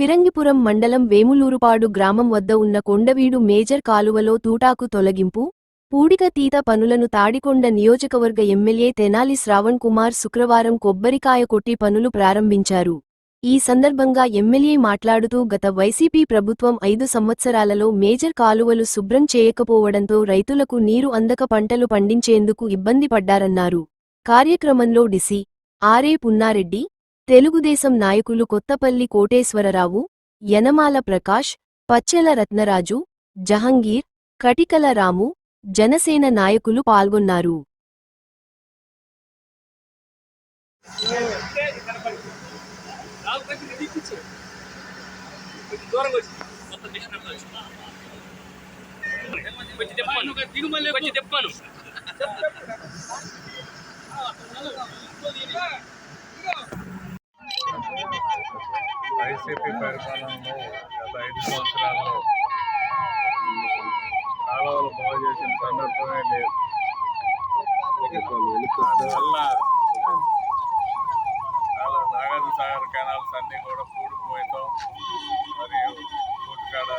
ఫిరంగిపురం మండలం వేములూరుపాడు గ్రామం వద్ద ఉన్న కొండవీడు మేజర్ కాలువలో తూటాకు తొలగింపు పూడికతీత పనులను తాడికొండ నియోజకవర్గ ఎమ్మెల్యే తెనాలి శ్రావణ్ కుమార్ శుక్రవారం కొబ్బరికాయ కొట్టి పనులు ప్రారంభించారు. ఈ సందర్భంగా ఎమ్మెల్యే మాట్లాడుతూ గత వైసీపీ ప్రభుత్వం ఐదు సంవత్సరాలలో మేజర్ కాలువలు శుభ్రం చేయకపోవడంతో రైతులకు నీరు అందక పంటలు పండించేందుకు ఇబ్బంది పడ్డారన్నారు. కార్యక్రమంలో డిసి ఆర్ఏ పున్నారెడ్డి తెలుగుదేశం నాయకులు కొత్తపల్లి కోటేశ్వరరావు యనమాల ప్రకాష్ పచ్చెల రత్నరాజు జహంగీర్ కటికల రాము జనసేన నాయకులు పాల్గొన్నారు. వైసీపీ పరిపాలనలో గత ఐదు సంవత్సరాల్లో కాలువలు బాగు చేసిన సందర్భమే లేదు. అందువల్ల చాలా నాగార్జున సాగర్ కెనాల్స్ అన్నీ కూడా పూడిపోయటం మరియు కూటికాడ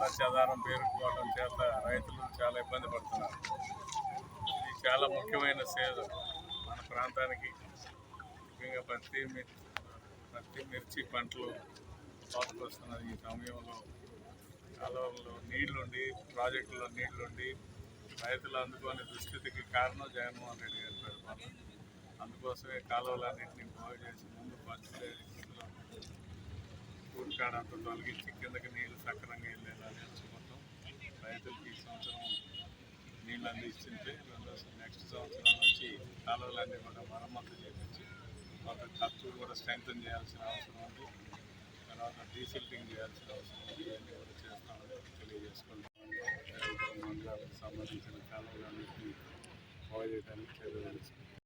సత్యాధారం పేరుకోవడం చేత రైతులు చాలా ఇబ్బంది పడుతున్నారు. ఇది చాలా ముఖ్యమైన సేద మన ప్రాంతానికి. ముఖ్యంగా పత్తి మిర్చి పత్తి మిర్చి పంటలు కోతకొస్తున్నది ఈ సమయంలో కాలువల్లో నీళ్ళుండి ప్రాజెక్టుల్లో నీళ్ళుండి రైతులు అందుకోని దుస్థితికి కారణం జగన్మోహన్ రెడ్డి గారి పరిపాలన. అందుకోసమే కాలువలన్నింటినీ బాగు చేసి ముందు పచ్చి కూడికాడంతా తొలగించి కిందకి నీళ్ళు సక్రమంగా వెళ్ళేలా నేర్చుకుంటాం రైతులకి ఈ సంవత్సరం నీళ్ళు అందిస్తుంటే నెక్స్ట్ సంవత్సరం వచ్చి కాలువలన్నీ కూడా మరమ్మతు చేసి తర్వాత ఖర్చు కూడా స్ట్రెంగ్తన్ చేయాల్సిన అవసరం ఉంది. తర్వాత డీసిల్టింగ్ చేయాల్సిన అవసరం ఉంది. ఇవన్నీ కూడా చేస్తామని తెలియజేసుకుంటాం మండలాలకు సంబంధించిన కాలువలన్నింటినీ బాగు చేయడానికి చర్యలు తీసుకుంటాం